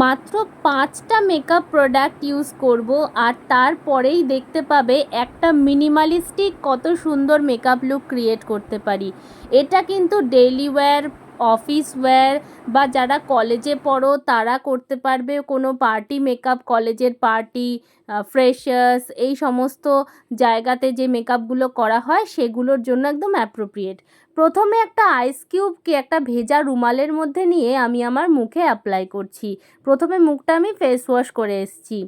মাত্র পাঁচটা makeup product use করব আর তারপরেই দেখতে পাবে একটা মিনিমালিস্টিক কত সুন্দর মেকআপ লুক ক্রিয়েট করতে পারি। এটা কিন্তু ডেইলি ওয়্যার অফিস ওয়্যার বা যারা কলেজে পড়ো, তারা করতে পারবে কোনো পার্টি মেকআপ কলেজের পার্টি ফ্রেশার্স এই সমস্ত জায়গাতে যে মেকআপগুলো করা হয়, সেগুলোর জন্য একদম অ্যাপ্রোপ্রিয়েট প্রথমে একটা আইস কিউবকে একটা ভেজা রুমালের মধ্যে নিয়ে আমি আমার মুখে অ্যাপ্লাই করছি। প্রথমে মুখটা আমি ফেস ওয়াশ করে এসেছি।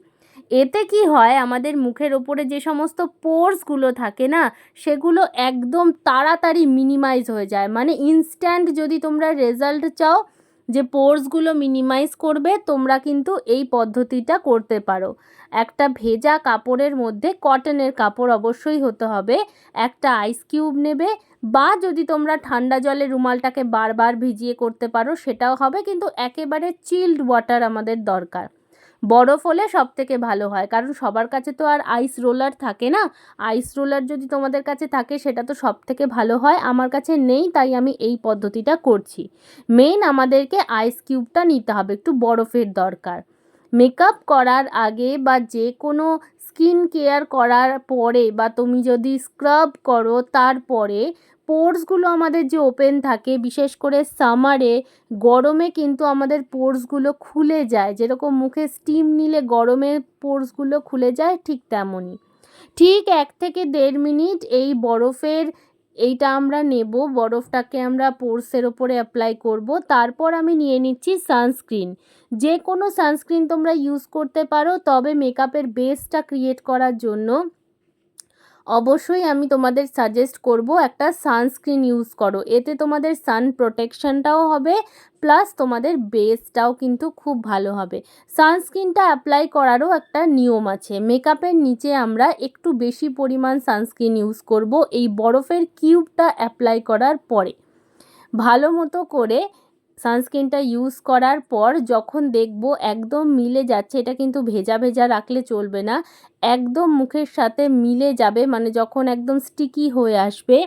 এতে কি হয়? আমাদের মুখের ওপরে যে সমস্ত পোর্সগুলো থাকে না, সেগুলো একদম তাড়াতাড়ি মিনিমাইজ হয়ে যায়। মানে ইনস্ট্যান্ট যদি তোমরা রেজাল্ট চাও যে পোর্সগুলো মিনিমাইজ করবে, তোমরা কিন্তু এই পদ্ধতিটা করতে পারো। একটা ভেজা কাপড়ের মধ্যে কটনের কাপড় অবশ্যই হতে হবে। একটা আইস কিউব নেবে বা যদি তোমরা ঠান্ডা জলে রুমালটাকে বারবার ভিজিয়ে করতে পারো, সেটাও হবে। কিন্তু একেবারে চিল্ড ওয়াটার আমাদের দরকার। বরফ হলে সব থেকে ভালো হয়। কারণ সবার কাছে তো আর আইস রোলার থাকে না। আইস রোলার যদি তোমাদের কাছে থাকে, সেটা তো সব থেকে ভালো হয়। আমার কাছে নেই, তাই আমি এই পদ্ধতিটা করছি। মেইন আমাদেরকে আইস কিউবটা নিতে হবে, একটু বরফের দরকার। মেকআপ করার আগে বা যে কোনো স্কিন কেয়ার করার পরে বা তুমি যদি স্ক্রাব করো, তারপরে পোর্সগুলো আমাদের যে ওপেন থাকে, বিশেষ করে সামারে, গরমে কিন্তু আমাদের পোর্সগুলো খুলে যায়। যেরকম মুখে স্টিম নিলে গরমে পোর্সগুলো খুলে যায়, ঠিক তেমনই। ঠিক এক থেকে দেড় মিনিট এই বরফের, এইটা আমরা নেব, বরফটাকে আমরা পোর্সের ওপরে অ্যাপ্লাই করব। তারপর আমি নিয়ে নিচ্ছি সানস্ক্রিন। যে কোনো সানস্ক্রিন তোমরা ইউজ করতে পারো, তবে মেকআপের বেসটা ক্রিয়েট করার জন্য। অবশ্যই আমি তোমাদের সাজেস্ট করব একটা সানস্ক্রিন ইউজ করো। এতে তোমাদের সান প্রোটেকশনটাও হবে প্লাস তোমাদের বেসটাও কিন্তু খুব ভালো হবে। সানস্ক্রিনটা অ্যাপ্লাই করারও একটা নিয়ম আছে। মেকআপের নিচে আমরা একটু বেশি পরিমাণ সানস্ক্রিন ইউজ করব, এই বরফের কিউবটা অ্যাপ্লাই করার পরে। ভালো মতো করে সানস্ক্রিনটা ইউজ করার পর যখন দেখব একদম মিলে যাচ্ছে, এটা কিন্তু ভেজা ভেজা রাখলে চলবে না, একদম মুখের সাথে মিলে যাবে মানে যখন একদম স্টিকি হয়ে আসবে,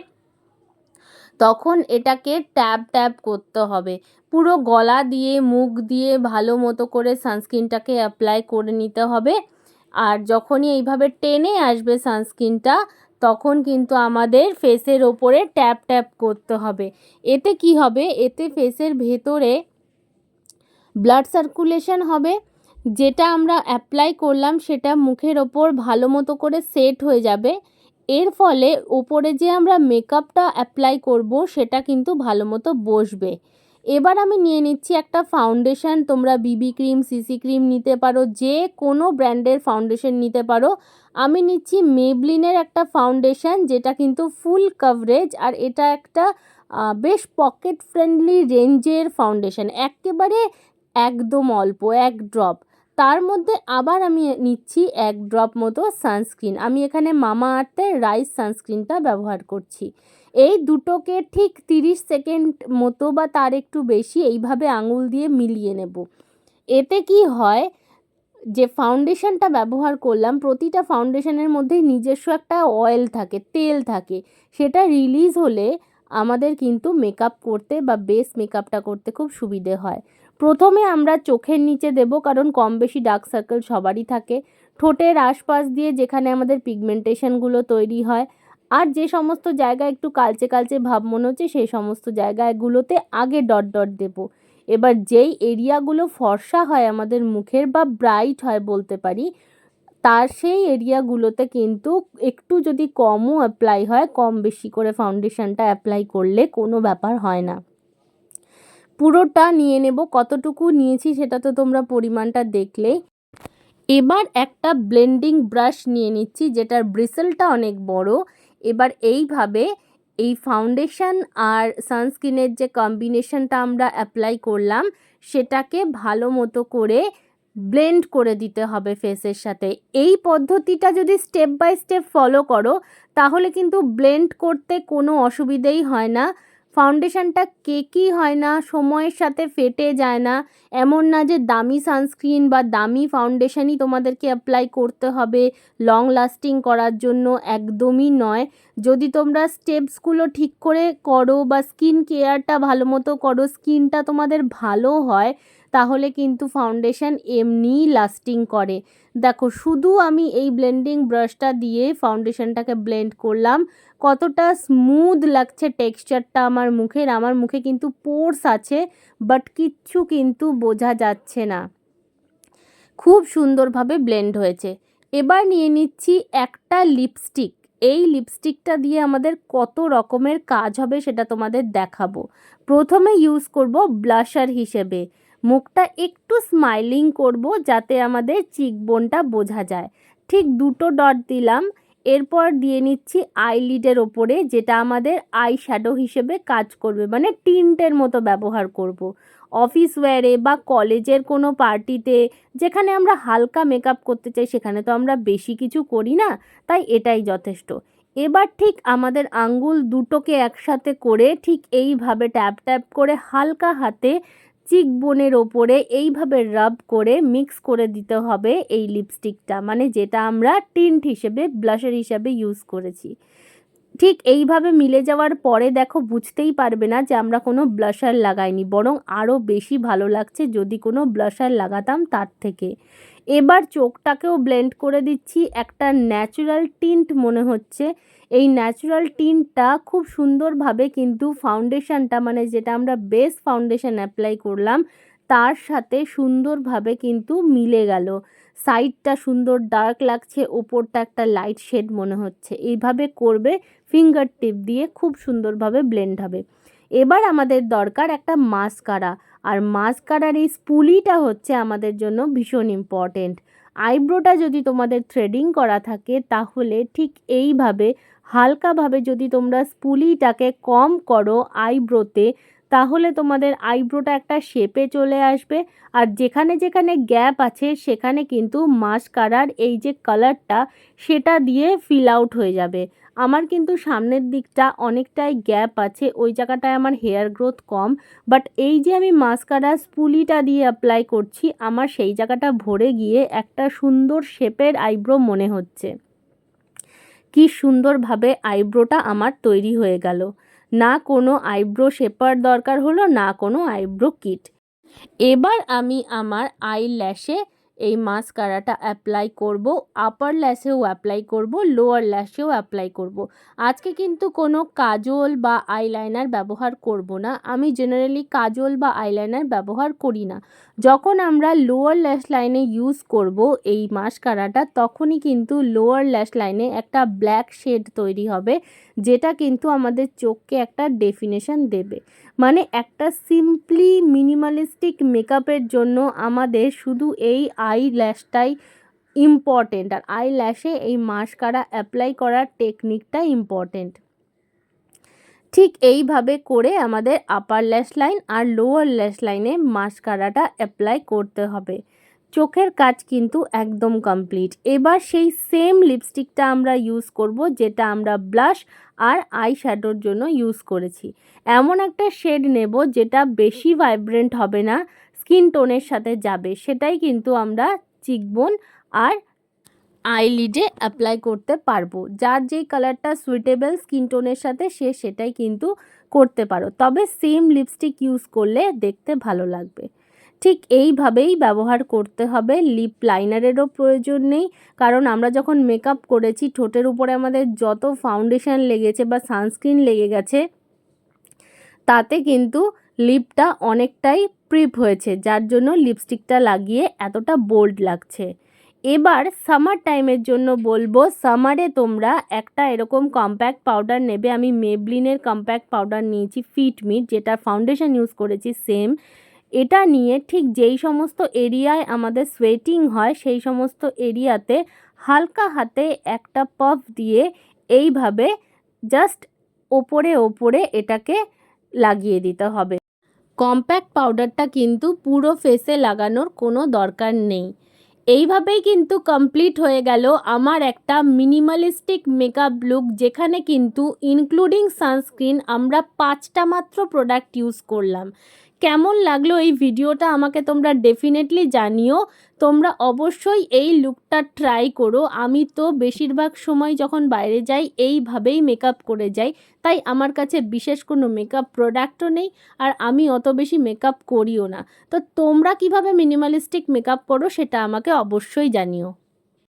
তখন এটাকে ট্যাপ ট্যাপ করতে হবে। পুরো গলা দিয়ে, মুখ দিয়ে ভালো মতো করে সানস্ক্রিনটাকে অ্যাপ্লাই করে নিতে হবে। আর যখনই এইভাবে টেনে আসবে সানস্ক্রিনটা তখন কিন্তু আমাদের ফেসের ওপরে ট্যাপ ট্যাপ করতে হবে। এতে কি হবে? এতে ফেসের ভেতরে ব্লাড সার্কুলেশন হবে। যেটা আমরা অ্যাপ্লাই করলাম, সেটা মুখের ওপর ভালো মতো করে সেট হয়ে যাবে। এর ফলে ওপরে যে আমরা মেকআপটা অ্যাপ্লাই করব, সেটা কিন্তু ভালো মতো বসবে। এবার আমি নিয়ে নিচ্ছি একটা ফাউন্ডেশন তোমরা বিবি ক্রিম সিসি ক্রিম নিতে পারো, যে কোনো ব্র্যান্ডের ফাউন্ডেশন নিতে পারো। আমি নিচ্ছি মেবলিনের একটা ফাউন্ডেশন যেটা কিন্তু ফুল কভারেজ আর এটা একটা বেশ পকেট ফ্রেন্ডলি রেঞ্জের ফাউন্ডেশন একেবারে একদম অল্প, এক ড্রপ তার মধ্যে আবার আমি নিচ্ছি এক ড্রপ মতো সানস্ক্রিন আমি এখানে মামা আর্থের রাইস সানস্ক্রিনটা ব্যবহার করছি। এই দুটোকে ঠিক তিরিশ সেকেন্ড মতো বা তার একটু বেশি এইভাবে আঙুল দিয়ে মিলিয়ে নেব। এতে কি হয়, যে ফাউন্ডেশনটা ব্যবহার করলাম, প্রতিটা ফাউন্ডেশনের মধ্যেই নিজস্ব একটা অয়েল থাকে, তেল থাকে। সেটা রিলিজ হলে আমাদের কিন্তু মেকআপ করতে বা বেস মেকআপটা করতে খুব সুবিধে হয়। প্রথমে আমরা চোখের নিচে দেব, কারণ কম বেশি ডার্ক সার্কেল সবারই থাকে। ঠোঁটের আশপাশ দিয়ে যেখানে আমাদের পিগমেন্টেশনগুলো তৈরি হয় আর যে সমস্ত জায়গা একটু কালচে কালচে ভাব মনে হচ্ছে, সেই সমস্ত জায়গাগুলোতে আগে ডট ডট দেবো। এবার যেই এরিয়াগুলো ফর্সা হয় আমাদের মুখের বা ব্রাইট হয় বলতে পারি, তার সেই এরিয়াগুলোতে কিন্তু একটু যদি কমও অ্যাপ্লাই হয়, কম বেশি করে ফাউন্ডেশনটা অ্যাপ্লাই করলে কোনো ব্যাপার হয় না। পুরোটা নিয়ে নেব, কতটুকু নিয়েছি সেটা তো তোমরা পরিমাণটা দেখলেই। এবার একটা ব্লেন্ডিং ব্রাশ নিয়ে নিচ্ছি, যেটার ব্রিসেলটা অনেক বড়। এবার এইভাবে এই ফাউন্ডেশন আর সানস্ক্রিনের যে কম্বিনেশনটা আমরা অ্যাপ্লাই করলাম, সেটাকে ভালো মতো করে ব্লেন্ড করে দিতে হবে ফেসের সাথে। এই পদ্ধতিটা যদি স্টেপ বাই স্টেপ ফলো করো, তাহলে কিন্তু ব্লেন্ড করতে কোনো অসুবিধেই হয় না। ফাউন্ডেশনটা কেকই হয় না, সময়ের সাথে ফেটে যায় না, এমন না যে দামি সানস্ক্রিন বা দামি ফাউন্ডেশনই তোমাদেরকে অ্যাপ্লাই করতে হবে লং লাস্টিং করার জন্য, একদমই নয়। যদি তোমরা স্টেপসগুলো ঠিক করে করো বা স্কিন কেয়ারটা ভালো মতো করো স্কিনটা তোমাদের ভালো হয় তাহলে কিন্তু ফাউন্ডেশন এমনিই লাস্টিং করে। দেখো, শুধু আমি এই ব্লেন্ডিং ব্রাশটা দিয়ে ফাউন্ডেশনটাকে ব্লেন্ড করলাম, কতটা স্মুথ লাগছে টেক্সচারটা আমার মুখের। আমার মুখে কিন্তু পোর্স আছে বাট কিচ্ছু কিন্তু বোঝা যাচ্ছে না। খুব সুন্দরভাবে ব্লেন্ড হয়েছে। এবার নিয়ে নিচ্ছি একটা লিপস্টিক এই লিপস্টিকটা দিয়ে আমাদের কত রকমের কাজ হবে সেটা তোমাদের দেখাবো। প্রথমে ইউজ করব ব্লাশার হিসেবে। মুখটা একটু স্মাইলিং করব যাতে আমাদের চিকবোনটা বোঝা যায় ঠিক দুটো ডট দিলাম, এরপর দিয়ে নিচ্ছি আইলিডের ওপরে, যেটা আমাদের আই শ্যাডো হিসেবে কাজ করবে মানে টিন্টের মতো ব্যবহার করব। অফিস ওয়্যারে বা কলেজের কোনো পার্টিতে যেখানে আমরা হালকা মেকআপ করতে চাই, সেখানে তো আমরা বেশি কিছু করি না, তাই এটাই যথেষ্ট এবার ঠিক আমাদের আঙ্গুল দুটোকে একসাথে করে, ঠিক এইভাবে ট্যাপ ট্যাপ করে হালকা হাতে চিক বোনের ওপরে এইভাবে রাব করে মিক্স করে দিতে হবে এই লিপস্টিকটা মানে যেটা আমরা টিন্ট হিসেবে, ব্লাশের হিসাবে ইউজ করেছি। ঠিক এইভাবে মিলে যাওয়ার পরে দেখো বুঝতেই পারবে না যে আমরা কোনো ব্লাশার লাগাইনি, বরং আরও বেশি ভালো লাগছে যদি কোনো ব্লাশার লাগাতাম তার থেকে। এবার চোখটাকেও ব্লেন্ড করে দিচ্ছি। একটা ন্যাচারাল টিন্ট মনে হচ্ছে। এই ন্যাচারাল টিনটা খুব সুন্দরভাবে কিন্তু ফাউন্ডেশনটা মানে যেটা আমরা বেস ফাউন্ডেশন অ্যাপ্লাই করলাম, তার সাথে সুন্দরভাবে কিন্তু মিলে গেল। সাইডটা সুন্দর ডার্ক লাগছে, ওপরটা একটা লাইট শেড মনে হচ্ছে। এইভাবে করবে ফিঙ্গার টিপ দিয়ে খুব সুন্দরভাবে ব্লেন্ড হবে। এবার আমাদের দরকার একটা মাস্কারা আর মাস্কারার এই স্পুলিটা হচ্ছে আমাদের জন্য ভীষণ ইম্পর্টেন্ট আইব্রোটা যদি তোমাদের থ্রেডিং করা থাকে, তাহলে ঠিক এইভাবে, হালকাভাবে যদি তোমরা স্পুলিটাকে কম করো আইব্রোতে, তাহলে তোমাদের আইব্রোটা একটা শেপে চলে আসবে। আর যেখানে যেখানে গ্যাপ আছে, সেখানে কিন্তু মাস্কারার এই যে কালারটা সেটা দিয়ে ফিল আউট হয়ে যাবে। আমার কিন্তু সামনের দিকটা অনেকটাই গ্যাপ আছে, ওই জায়গাটায় আমার হেয়ার গ্রোথ কম বাট এই যে আমি মাস্কারা স্পুলিটা দিয়ে অ্যাপ্লাই করছি, আমার সেই জায়গাটা ভরে গিয়ে একটা সুন্দর শেপের আইব্রো মনে হচ্ছে। কি সুন্দরভাবে আইব্রোটা আমার তৈরি হয়ে গেল। না কোনো আইব্রো শেপার দরকার হলো, না কোনো আইব্রো কিট এবার আমি আমার আই ল্যাশে এই মাস্কারাটা অ্যাপ্লাই করব আপার ল্যাশেও অ্যাপ্লাই করব লোয়ার ল্যাশেও অ্যাপ্লাই করব। আজকে কিন্তু কোনো কাজল বা আইলাইনার ব্যবহার করব না। আমি জেনারেলি কাজল বা আইলাইনার ব্যবহার করি না। যখন আমরা লোয়ার ল্যাশ লাইনে ইউজ করব এই মাস্কারাটা, তখনই কিন্তু লোয়ার ল্যাশ লাইনে একটা ব্ল্যাক শেড তৈরি হবে, যেটা কিন্তু আমাদের চোখকে একটা ডেফিনেশন দেবে। মানে একটা সিম্পলি মিনিমালিস্টিক মেকআপের জন্য আমাদের শুধু এই আই ল্যাশটাই ইম্পর্টেন্ট আর আই ল্যাশে এই মাস্কারা অ্যাপ্লাই করার টেকনিকটা ইম্পর্টেন্ট ঠিক এইভাবে করে আমাদের আপার ল্যাশ লাইন আর লোয়ার ল্যাশ লাইনে মাস্কারাটা অ্যাপ্লাই করতে হবে। চোখের কাজ কিন্তু একদম কমপ্লিট এবার সেই সেম লিপস্টিকটা আমরা ইউজ করব, যেটা আমরা ব্লাশ আর আই শ্যাডোর জন্য ইউজ করেছি। এমন একটা শেড নেব, যেটা বেশি ভাইব্রেন্ট হবে না স্কিন টোনের সাথে যাবে। সেটাই কিন্তু আমরা চিকবোন আর আইলিডে অ্যাপ্লাই করতে পারব। যার যেই কালারটা সুইটেবল স্কিন টোনের সাথে, সে সেটাই কিন্তু করতে পারো। তবে সেম লিপস্টিক ইউজ করলে দেখতে ভালো লাগবে। ঠিক এইভাবেই ব্যবহার করতে হবে। লিপ লাইনারেরও প্রয়োজন নেই। কারণ আমরা যখন মেকআপ করেছি, ঠোঁটের উপরে আমাদের যত ফাউন্ডেশন লেগেছে বা সানস্ক্রিন লেগে গেছে, তাতে কিন্তু লিপটা অনেকটাই প্রিপ হয়েছে, যার জন্য লিপস্টিকটা লাগিয়ে এতটা বোল্ড লাগছে। এবার সামার টাইমের জন্য বলব সামারে তোমরা একটা এরকম কম্প্যাক্ট পাউডার নেবে। আমি মেবলিনের কম্প্যাক্ট পাউডার নিয়েছি ফিটমিট যেটা ফাউন্ডেশন ইউজ করেছি সেম এটা নিয়ে ঠিক যেই সমস্ত এরিয়ায় আমাদের সোয়েটিং হয়, সেই সমস্ত এরিয়াতে হালকা হাতে একটা পফ দিয়ে এইভাবে জাস্ট ওপরে ওপরে এটাকে লাগিয়ে দিতে হবে। কম্প্যাক্ট পাউডারটা কিন্তু পুরো ফেসে লাগানোর কোনো দরকার নেই। এইভাবেই কিন্তু কমপ্লিট হয়ে গেল আমার একটা মিনিমালিস্টিক মেকআপ লুক যেখানে কিন্তু ইনক্লুডিং সানস্ক্রিন আমরা পাঁচটা মাত্র প্রোডাক্ট ইউজ করলাম। কেমন লাগল এই ভিডিওটা আমাকে তোমরা ডেফিনেটলি জানিও। তোমরা অবশ্যই এই লুকটা ট্রাই করো। আমি তো বেশিরভাগ সময় যখন বাইরে যাই, এইভাবেই মেকআপ করে যাই। তাই আমার কাছে বিশেষ কোনো মেকআপ প্রোডাক্টও নেই আর আমি অত বেশি মেকআপ করিও না। তো তোমরা কীভাবে মিনিমালিস্টিক মেকআপ করো সেটা আমাকে অবশ্যই জানিও।